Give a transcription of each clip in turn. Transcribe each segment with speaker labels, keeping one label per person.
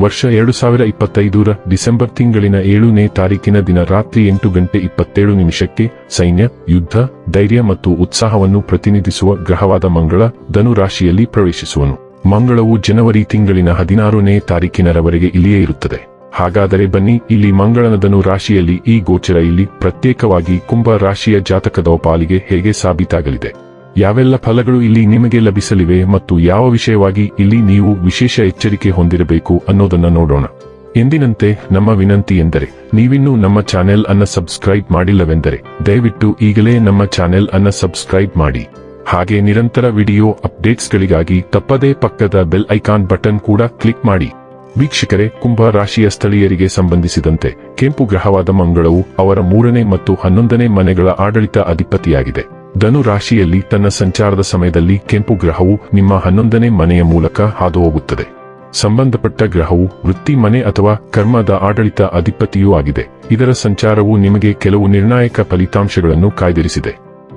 Speaker 1: ವರ್ಷ ಎರಡು ಸಾವಿರ ಇಪ್ಪತ್ತೈದರ ಡಿಸೆಂಬರ್ ತಿಂಗಳಿನ ಏಳನೇ ತಾರೀಕಿನ ದಿನ ರಾತ್ರಿ ಎಂಟು ಗಂಟೆ ಇಪ್ಪತ್ತೇಳು ನಿಮಿಷಕ್ಕೆ ಸೈನ್ಯ, ಯುದ್ಧ, ಧೈರ್ಯ ಮತ್ತು ಉತ್ಸಾಹವನ್ನು ಪ್ರತಿನಿಧಿಸುವ ಗ್ರಹವಾದ ಮಂಗಳ ಧನುರಾಶಿಯಲ್ಲಿ ಪ್ರವೇಶಿಸುವನು. ಮಂಗಳವು ಜನವರಿ ತಿಂಗಳಿನ ಹದಿನಾರನೇ ತಾರೀಕಿನರವರೆಗೆ ಇಲ್ಲಿಯೇ ಇರುತ್ತದೆ. ಹಾಗಾದರೆ ಬನ್ನಿ, ಇಲ್ಲಿ ಮಂಗಳನ ಧನು ರಾಶಿಯಲ್ಲಿ ಈ ಗೋಚರ ಇಲ್ಲಿ ಪ್ರತ್ಯೇಕವಾಗಿ ಕುಂಭ ರಾಶಿಯ ಜಾತಕದ ಪಾಲಿಗೆ ಹೇಗೆ ಸಾಬೀತಾಗಲಿದೆ? ಯಾವೆಲ್ಲ ಫಲಗಳು ಇಲ್ಲಿ ನಿಮಗೆ ಲಭಿಸಲಿವೆ ಮತ್ತು ಯಾವ ವಿಷಯವಾಗಿ ಇಲ್ಲಿ ನೀವು ವಿಶೇಷ ಎಚ್ಚರಿಕೆ ಹೊಂದಿರಬೇಕು ಅನ್ನೋದನ್ನ ನೋಡೋಣ. ಎಂದಿನಂತೆ, ನಮ್ಮ ವಿನಂತಿ ಎಂದರೆ, ನೀವಿನ್ನೂ ನಮ್ಮ ಚಾನೆಲ್ ಅನ್ನ ಸಬ್ಸ್ಕ್ರೈಬ್ ಮಾಡಿಲ್ಲವೆಂದರೆ, ದಯವಿಟ್ಟು ಈಗಲೇ ನಮ್ಮ ಚಾನೆಲ್ ಅನ್ನ ಸಬ್ಸ್ಕ್ರೈಬ್ ಮಾಡಿ. ಹಾಗೆ ನಿರಂತರ ವಿಡಿಯೋ ಅಪ್ಡೇಟ್ಸ್ಗಳಿಗಾಗಿ ತಪ್ಪದೇ ಪಕ್ಕದ ಬೆಲ್ ಐಕಾನ್ ಬಟನ್ ಕೂಡ ಕ್ಲಿಕ್ ಮಾಡಿ. ವೀಕ್ಷಕರೇ, ಕುಂಭ ರಾಶಿಯ ಸ್ಥಳೀಯರಿಗೆ ಸಂಬಂಧಿಸಿದಂತೆ, ಕೆಂಪು ಗ್ರಹವಾದ ಮಂಗಳವು ಅವರ ಮೂರನೇ ಮತ್ತು ಹನ್ನೊಂದನೇ ಮನೆಗಳ ಆಡಳಿತ ಅಧಿಪತಿಯಾಗಿದೆ. ಧನು ರಾಶಿಯಲ್ಲಿ ತನ್ನ ಸಂಚಾರದ ಸಮಯದಲ್ಲಿ ಕೆಂಪು ಗ್ರಹವು ನಿಮ್ಮ ಹನ್ನೊಂದನೇ ಮನೆಯ ಮೂಲಕ ಹಾದು ಹೋಗುತ್ತದೆ ಸಂಬಂಧಪಟ್ಟ ಗ್ರಹವು ವೃತ್ತಿ ಮನೆ ಅಥವಾ ಕರ್ಮದ ಆಡಳಿತ ಅಧಿಪತಿಯೂ ಆಗಿದೆ. ಇದರ ಸಂಚಾರವು ನಿಮಗೆ ಕೆಲವು ನಿರ್ಣಾಯಕ ಫಲಿತಾಂಶಗಳನ್ನು ಕಾಯ್ದಿರಿಸಿದೆ.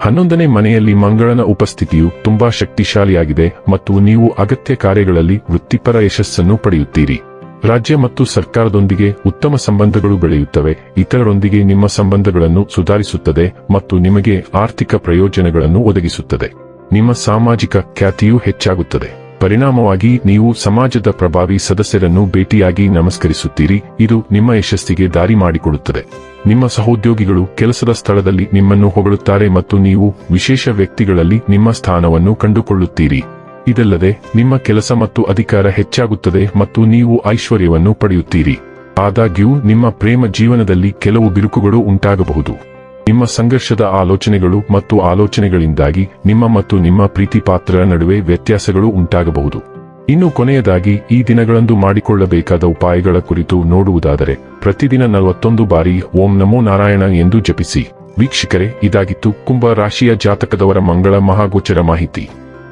Speaker 1: ಹನ್ನೊಂದನೇ ಮನೆಯಲ್ಲಿ ಮಂಗಳನ ಉಪಸ್ಥಿತಿಯು ತುಂಬಾ ಶಕ್ತಿಶಾಲಿಯಾಗಿದೆ ಮತ್ತು ನೀವು ಅಗತ್ಯ ಕಾರ್ಯಗಳಲ್ಲಿ ವೃತ್ತಿಪರ ಯಶಸ್ಸನ್ನು ಪಡೆಯುತ್ತೀರಿ. ರಾಜ್ಯ ಮತ್ತು ಸರ್ಕಾರದೊಂದಿಗೆ ಉತ್ತಮ ಸಂಬಂಧಗಳು ಬೆಳೆಯುತ್ತವೆ. ಇತರರೊಂದಿಗೆ ನಿಮ್ಮ ಸಂಬಂಧಗಳನ್ನು ಸುಧಾರಿಸುತ್ತದೆ ಮತ್ತು ನಿಮಗೆ ಆರ್ಥಿಕ ಪ್ರಯೋಜನಗಳನ್ನು ಒದಗಿಸುತ್ತದೆ. ನಿಮ್ಮ ಸಾಮಾಜಿಕ ಖ್ಯಾತಿಯೂ ಹೆಚ್ಚಾಗುತ್ತದೆ. ಪರಿಣಾಮವಾಗಿ ನೀವು ಸಮಾಜದ ಪ್ರಭಾವಿ ಸದಸ್ಯರನ್ನು ಭೇಟಿಯಾಗಿ ನಮಸ್ಕರಿಸುತ್ತೀರಿ. ಇದು ನಿಮ್ಮ ಯಶಸ್ಸಿಗೆ ದಾರಿ ಮಾಡಿಕೊಡುತ್ತದೆ. ನಿಮ್ಮ ಸಹೋದ್ಯೋಗಿಗಳು ಕೆಲಸದ ಸ್ಥಳದಲ್ಲಿ ನಿಮ್ಮನ್ನು ಹೊಗಳುತ್ತಾರೆ ಮತ್ತು ನೀವು ವಿಶೇಷ ವ್ಯಕ್ತಿಗಳಲ್ಲಿ ನಿಮ್ಮ ಸ್ಥಾನವನ್ನು ಕಂಡುಕೊಳ್ಳುತ್ತೀರಿ. ಇದಲ್ಲದೆ, ನಿಮ್ಮ ಕೆಲಸ ಮತ್ತು ಅಧಿಕಾರ ಹೆಚ್ಚಾಗುತ್ತದೆ ಮತ್ತು ನೀವು ಐಶ್ವರ್ಯವನ್ನು ಪಡೆಯುತ್ತೀರಿ. ಆದಾಗ್ಯೂ, ನಿಮ್ಮ ಪ್ರೇಮ ಜೀವನದಲ್ಲಿ ಕೆಲವು ಬಿರುಕುಗಳು ಉಂಟಾಗಬಹುದು. ನಿಮ್ಮ ಸಂಘರ್ಷದ ಆಲೋಚನೆಗಳು ಮತ್ತು ಆಲೋಚನೆಗಳಿಂದಾಗಿ, ನಿಮ್ಮ ಮತ್ತು ನಿಮ್ಮ ಪ್ರೀತಿಪಾತ್ರರ ನಡುವೆ ವ್ಯತ್ಯಾಸಗಳು ಉಂಟಾಗಬಹುದು. ಇನ್ನು ಕೊನೆಯದಾಗಿ, ಈ ದಿನಗಳಂದು ಮಾಡಿಕೊಳ್ಳಬೇಕಾದ ಉಪಾಯಗಳ ಕುರಿತು ನೋಡುವುದಾದರೆ, ಪ್ರತಿದಿನ ನಲವತ್ತೊಂದು ಬಾರಿ ಓಂ ನಮೋ ನಾರಾಯಣ ಎಂದು ಜಪಿಸಿ. ವೀಕ್ಷಕರೇ, ಇದಾಗಿತ್ತು ಕುಂಭ ರಾಶಿಯ ಜಾತಕದವರ ಮಂಗಳ ಮಹಾಗೋಚರ ಮಾಹಿತಿ.